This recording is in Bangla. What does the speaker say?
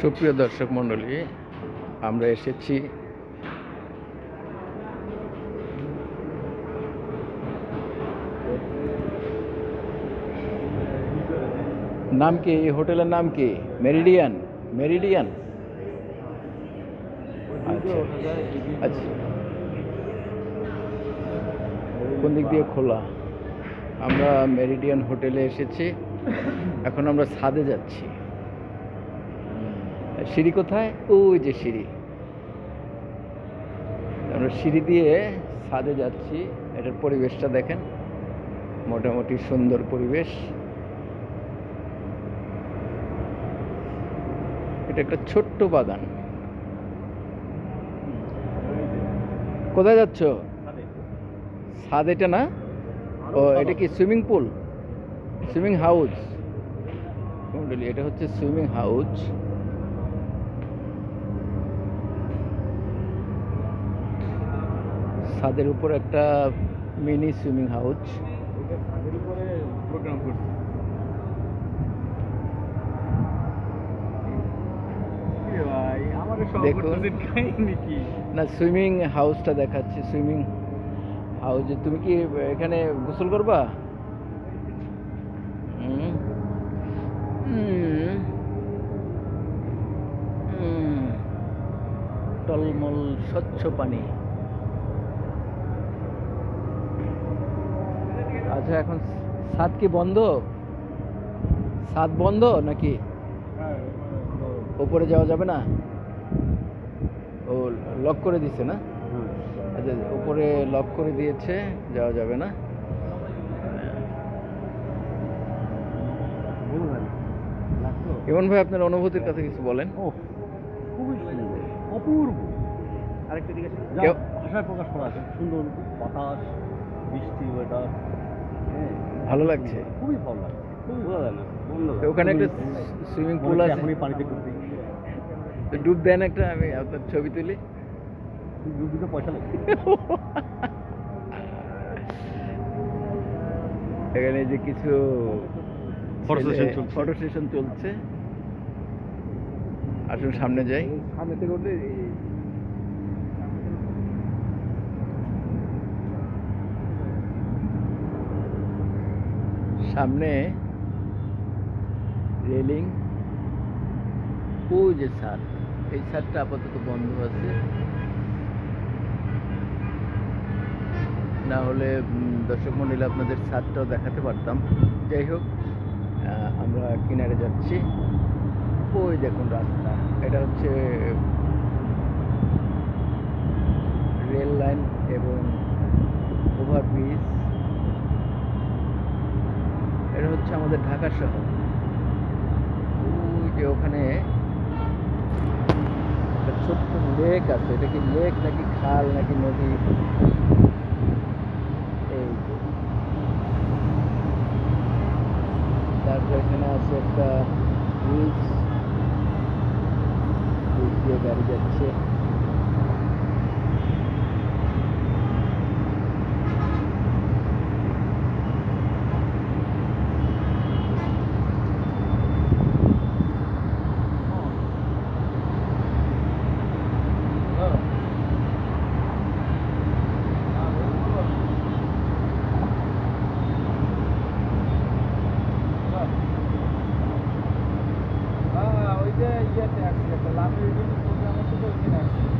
সুপ্রিয় দর্শক মণ্ডলী, আমরা এসেছি নাম কি? এই হোটেলের নাম কি? মেরিডিয়ান? মেরিডিয়ান? আচ্ছা আচ্ছা। কোন দিক দিয়ে খোলা? আমরা মেরিডিয়ান হোটেলে এসেছি। এখন আমরা ছাদে যাচ্ছি। সিঁড়ি কোথায়? ওই যে সিঁড়ি। আমরা সিঁড়ি দিয়ে ছাদে যাচ্ছি। এটার পরিবেশটা দেখেন। মোটামুটি সুন্দর পরিবেশ। এটা একটা ছোট্ট বাগান। কোথায় যাচ্ছ? ছাদ এটা না? ও, এটা কি সুইমিং পুল? Swimming house. এটা হচ্ছে সুইমিং হাউস। ছাদের উপর একটা মিনি সুইমিং হাউস দেখুন। না সুইমিং হাউসটা দেখাচ্ছি সুইমিং হাউসে তুমি কি এখানে গোসল করবা হুম। হুম। হুম। টলমল স্বচ্ছ পানি আচ্ছা এখন ছাদ কি বন্ধ? ছাদ বন্ধ নাকি? উপরে যাওয়া যাবে না? ও লক করে দিছে না? আচ্ছা উপরে লক করে দিয়েছে যাওয়া যাবে না? ইমন ভাই আপনার অনুভূতির কথা কিছু বলেন? ও খুবই সুন্দর অপূর্ব। আরেকটা দিকে ভাষায় প্রকাশ করা আছে সুন্দর বাতাস বৃষ্টি ওয়েদার হ্যাঁ ভালো লাগছে? খুবই ভালো লাগে খুবই ভালো লাগে বলল ওখানে একটা সুইমিং পুল আছে। এখনই পানিতে ডুববি তো ডুব দেন একটা আমি আপনার ছবি তুলি। ডুব দিতে পয়সা লাগে। এখানে যে কিছু Photo session চলছে। ফটো সেশন চলছে। আসুন সামনে যাই। সামনে থেকে সামনে রেলিং। ওই যে ছাদ, এই ছাদটা আপাতত বন্ধ আছে। না হলে দর্শক মন্ডলী, আপনাদের ছাদটাও দেখাতে পারতাম। যাই হোক আমরা কিনারে যাচ্ছি। ওই দেখুন রাস্তা, এটা হচ্ছে রেল লাইন এবং ওভারব্রিজ এটা হচ্ছে আমাদের ঢাকা শহর। ওই যে ওখানে একটা ছোট্ট লেক আছে, এটা কি লেক নাকি খাল নাকি নদী? এই। তারপর এখানে আছে একটা ব্রিজ দিয়ে গাড়ি যাচ্ছে ওই যে ইয়েতে আসছি একটা লাভের প্রোগ্রাম আছে তো ওইখানে আসছি।